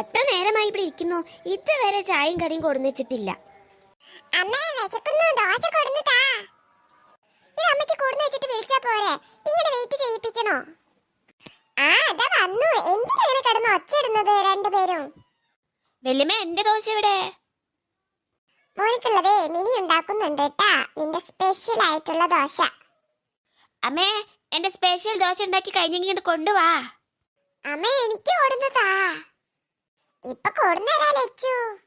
എത്ര നേരമായി ഇവിടെ ഇരിക്കുന്നു? ഇതുവരെ ചായയും കടിയും കൊടുന്നിട്ടില്ല വെച്ചിട്ടില്ല. അമ്മേ വിശക്കുന്നു. ദോശ കൊടുന്നു താ. ഇത് അമ്മയ്ക്ക് കൊടുന്നു വെച്ചിട്ട് വിളിച്ചാ പോരെ. ഇങ്ങനെ വെയിറ്റ് ചെയ്യിപ്പിക്കണോ? ആ അതാ വന്നു. എന്തിനാണ് കിടന്ന് ഒച്ചയിടുന്നത് രണ്ടുപേരും? വല്യമ്മ എന്റെ ദോശ ഇവിടെ മോനിക്കുള്ളതേ മിനി ഉണ്ടാക്കുന്നുണ്ട് കേട്ടാ നിന്റെ സ്പെഷ്യൽ ആയിട്ടുള്ള ദോശ. അമ്മേ എന്റെ സ്പെഷ്യൽ ദോശ ഉണ്ടാക്കി കഴിഞ്ഞെങ്കിൽ കൊണ്ടുവാ. അമ്മ എനിക്ക് കൊടുന്നതാ ഇപ്പൊ കൊടുന്നതാ ലച്ചു.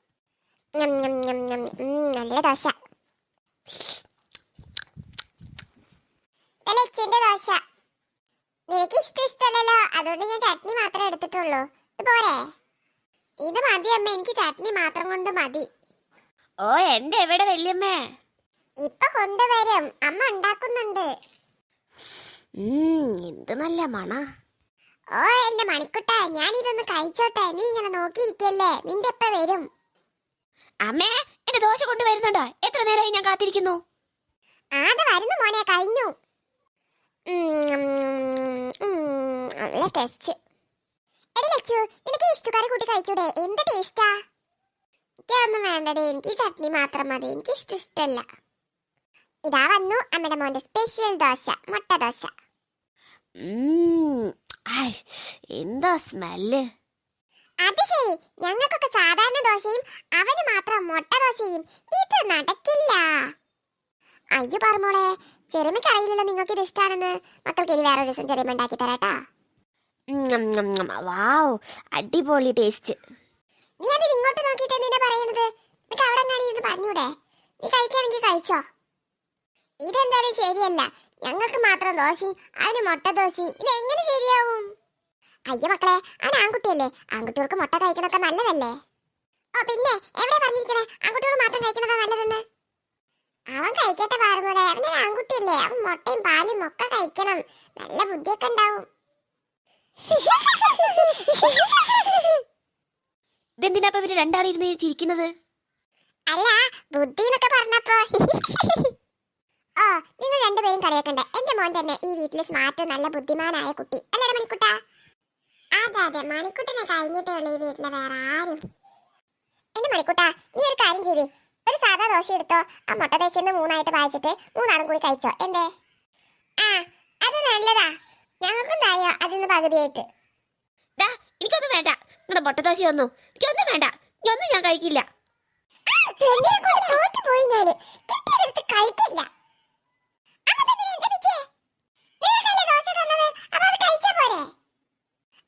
ഞം, ഞം, ഞം, ഞം. നല്ല ദോശ. ലച്ചുവിന്റെ ദോശ. നിനക്ക് ഇഷ്ടം ഇഷ്ടമല്ലല്ലോ. അതുകൊണ്ട് ഞാൻ ചട്നി മാത്രമേ എടുത്തിട്ടുള്ളൂ. ഇത് പോരെ. ഇത് മതി അമ്മ. എനിക്ക് ചട്നി മാത്രം കൊണ്ട് മതി. ഓ എന്റെ എവിടെ വല്യമ്മേ? ഇപ്പൊ കൊണ്ടുവരും. അമ്മ ഉണ്ടാക്കുന്നുണ്ട്. എന്ത് നല്ല മണ. ഓ എന്റെ മണിക്കുട്ട ഞാൻ ഇതൊന്ന് കഴിച്ചോട്ടെ. നീ ഇങ്ങനെ നോക്കിയിരിക്കല്ലേ? നിന്റെ എപ്പ വരും? അമ്മേ എന്റെ ദോശ കൊണ്ടുവരുന്നുണ്ടോ? എത്ര നേരമായി ഞാൻ കാത്തിരിക്കുന്നു? അത് വരുന്നു മോനെ കഴിഞ്ഞു. ഉം, ഉം, നല്ല ടേസ്റ്റ് എടി ലച്ചു നിനക്ക് ഇഷ്ടക്കാരെ കൂട്ടി കഴിച്ചൂടെ? എന്ത് ടേസ്റ്റാ എനിക്കൊന്നും വേണ്ടടേ. എനിക്ക് ഈ ചട്നി മാത്രം മതി. എനിക്ക് ഇഷ്ടം ഇഷ്ടമല്ല ഇതാ വന്നു അമ്മയുടെ മോന്റെ സ്പെഷ്യൽ ദോശ മുട്ട ദോശ. എന്താ സ്മെല്ല്? അത് ശരി. ഞങ്ങൾക്കൊക്കെ സാധാരണ ദോശയും അവന് മാത്രം മുട്ട ദോശയും. ഇത് നടക്കില്ല. അയ്യോ പറമോളെ ചെറുമിക്ക് അറിയില്ലല്ലോ നിങ്ങൾക്ക് ഇത് ഇഷ്ടമാണെന്ന് മക്കൾക്ക് ഇനി വേറെ ദിവസം ചെറിയ ഉണ്ടാക്കി തരാട്ടാ. വാവ് അടിപൊളി ടേസ്റ്റ്. നീ അതിന് ഇങ്ങോട്ട് നോക്കിയിട്ട് എന്തിനാ പറയുന്നത് നിനക്ക് അവിടെ എങ്ങാനും ഇരുന്ന് പറഞ്ഞൂടെ? നീ കഴിക്കുകയാണെങ്കിൽ കഴിച്ചോ? ഇതെന്തായാലും ശരിയല്ല. ഞങ്ങൾക്ക് മാത്രം ദോശയും അവന് മുട്ട ദോശയും. ഇത് എങ്ങനെ ശരിയാവും? അയ്യോ മക്കളെ അവൻ ആൺകുട്ടിയല്ലേ? ആൺകുട്ടികൾക്ക് മുട്ട കഴിക്കണൊക്കെ നല്ലതല്ലേ? ഓ പിന്നെ എവിടെ പറഞ്ഞിരിക്കണേ? ആൺകുട്ടികൾ മാത്രം കഴിക്കണതാ നല്ലതെന്ന്? അവൻ കഴിക്കട്ടെ പാറുമോളെ. അവൻ ആൺകുട്ടിയല്ലേ. അവൻ മുട്ടയും പാലും ഒക്കെ കഴിക്കണം. നല്ല ബുദ്ധിയൊക്കെ ഉണ്ടാവും. ഇതെന്തിനാ ഇവർ രണ്ടാളും ഇരുന്ന് ചിരിക്കുന്നത്? അല്ല ബുദ്ധി എന്നൊക്കെ പറഞ്ഞപ്പോ. ഓ നിങ്ങൾ രണ്ടുപേരും കളിയാക്കണ്ട. എന്റെ മോൻ തന്നെ ഈ വീട്ടിലെ സ്മാർട്ട് നല്ല ബുദ്ധിമാനായ കുട്ടി. അല്ലേ മണിക്കുട്ട? അതെ അതെ. മണിക്കുട്ടനെ കഴിഞ്ഞിട്ടേ ഉള്ളൂ ഈ വീട്ടിലെ വേറെ ആരും. എന്റെ മണിക്കുട്ടാ നീ ഒരു കാര്യം ചെയ്തി. ഒരു സാധാ ദോശ എടുത്തോ? ആ മുട്ട തേച്ചിന്ന് മൂന്നായിട്ട് വായിച്ചിട്ട് മൂന്നാളും കൂടി കഴിച്ചോ? എന്തേ? ആ അത് നല്ലതാ. ഞങ്ങൾക്കും തായോ അതിന്ന് പകുതിയായിട്ട്. ദാ എനിക്കൊന്നും വേണ്ട. നിങ്ങളുടെ മുട്ടദോശ ഒന്നും എനിക്കൊന്നും വേണ്ട. ഒന്നും ഞാൻ കഴിക്കില്ല. തോറ്റുപോയി ഞാൻ. കിട്ടിയതെടുത്ത് കഴിക്കില്ല അമ്മ പിന്നെ എന്റെ പിച്ചേ നിങ്ങൾക്കല്ലേ ദോശ തന്നത് അപ്പൊ അത് കഴിച്ചാ പോരെ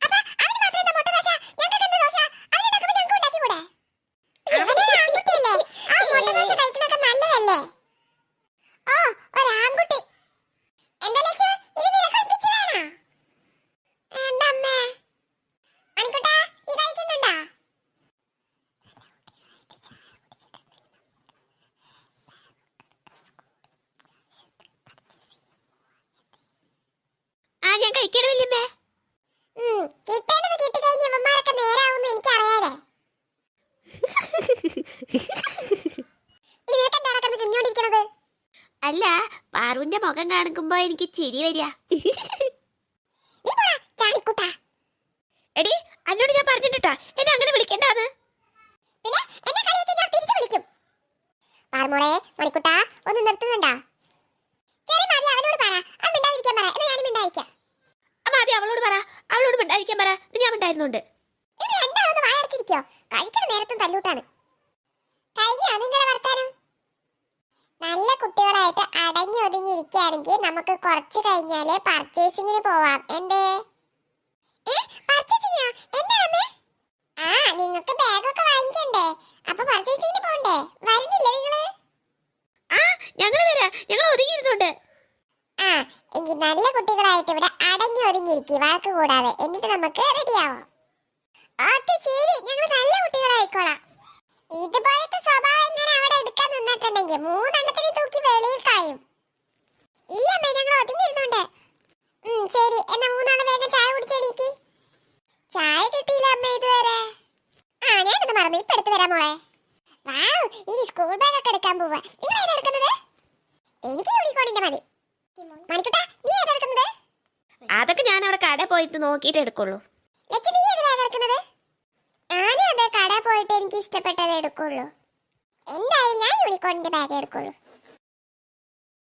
അപ്പൊ അവന് മാത്രം എന്താ മുട്ട ദോശ ഞങ്ങൾക്ക് എന്ത് ദോശ അവനുണ്ടാക്കുമ്പോ ഞങ്ങൾക്ക് ഉണ്ടാക്കിക്കൂടെ അവനൊരു ആൺകുട്ടിയല്ലേ ആ മുട്ട ദോശ കഴിക്കണൊക്കെ നല്ലതല്ലേ ഓ ഒരു ആൺകുട്ടി എന്താ ലച്ചു ഇത് നിനക്ക് ഒപ്പിച്ചതാണോ വേണ്ട അമ്മേ മണിക്കുട്ടാ നീ കഴിക്കുന്നുണ്ടോ ആ ഞാൻ കഴിക്കണ വല്യമ്മേ ഉം, കിട്ടേണ്ടത് കിട്ടിക്കഴിഞ്ഞ് ഇവന്മാരൊക്കെ നേരാവുമെന്ന് എനിക്കറിയാതെ. ഇത് നിനക്ക് എന്താണ് കിടന്ന് തിന്നോണ്ടിരിക്കണത് അല്ല പാറുവിന്റെ മുഖം കാണുമ്പോ എനിക്ക് ചിരി വരിക. എടി അന്നോട് ഞാൻ പറഞ്ഞിട്ടാ എന്നെ അങ്ങനെ വിളിക്കണ്ടാന്ന് പിന്നെ എന്നെ കളിയൊക്കെ ഞാൻ തിരിച്ചു വിളിക്കും. പാർമോളെ മണിക്കുട്ടാ ഒന്ന് നിർത്തുന്നുണ്ടാ ചെറിയ മതി അവനോട് പറ അവൻ മിണ്ടാതിരിക്കാൻ പറ എന്നാ ഞാനും മിണ്ടായിരിക്കാം അമ്മ ആദ്യം അവളോട് പറ അവളോട് മിണ്ടായിരിക്കാൻ പറ ഇത് ഞാൻ മിണ്ടായിരുന്നുണ്ട് ഇത് വായടച്ചിരിക്കോ കഴിക്കണ നേരത്തും തല്ലൂട്ടാണ്. കഴിഞ്ഞോ നിങ്ങളെ വർത്താനം? നല്ല കുട്ടികളായിട്ട് അടങ്ങി ഒതുങ്ങി ഇരിക്കുകയാണെങ്കിൽ നമുക്ക് കുറച്ച് കഴിഞ്ഞാൽ പർച്ചേസിങ്ങിന് പോവാം? എന്താ? ആ നിങ്ങൾക്ക് ബാഗൊക്കെ വാങ്ങിക്കണ്ടേ? അപ്പൊ പർച്ചേസിങ്ങിന് പോണ്ടേ? വരുന്നില്ലേ നിങ്ങൾ? ആ ഞങ്ങൾ വരാ. ഞങ്ങൾ ഒതുങ്ങിയിരുന്നുണ്ട് ആ എങ്കിൽ നല്ല കുട്ടികളായിട്ട് ഇവിടെ അടങ്ങി ഒതുങ്ങിയിരിക്കും വഴക്ക് കൂടാതെ. എന്നിട്ട് നമുക്ക് റെഡിയാവാം ഓക്കെ ശരി ഞങ്ങൾ നല്ല കുട്ടികളായിക്കോളാം ഇതുപോലത്തെ സ്വഭാവം ഞാൻ അവിടെ എടുക്കാൻ നിന്നിട്ടുണ്ടെങ്കിൽ മൂന്നെണ്ണത്തിന് തൂക്കി വെളിയിൽ കളയും ഇല്ല അമ്മേ ഞങ്ങൾ ഒതുങ്ങിയിരുന്നുണ്ട് ഉം, ശരി എന്നാ മൂന്നാണ് വേഗം ചായ കുടിച്ചെണീക്ക് ചായ കിട്ടിയില്ല അമ്മ ഇതുവരെ ആ ഞാനത് മറന്നു ഇപ്പൊ എടുത്തു വരാം മോളെ. വാവ് ഇനി സ്കൂൾ ബാഗ് ഒക്കെ എടുക്കാൻ പോവാ. നിങ്ങൾ ഏതാ എടുക്കുന്നത്? എനിക്ക് യൂണിക്കോണിന്റെ മതി. മണിക്കുട്ടാ നീ ഏതാ എടുക്കുന്നത്? അതൊക്കെ ഞാൻ അവിടെ കട പോയിട്ട് നോക്കിയിട്ട് എടുക്കുള്ളൂ. ലച്ചു നീ ഏത് എടുക്കുന്നത്? ഞാൻ പോയിട്ട് എനിക്ക് ഇഷ്ടപ്പെട്ടത് എടുക്കുള്ളൂ. എന്തായാലും ഞാൻ യൂണിക്കോണിന്റെ ബാഗ് എടുക്കുള്ളൂ.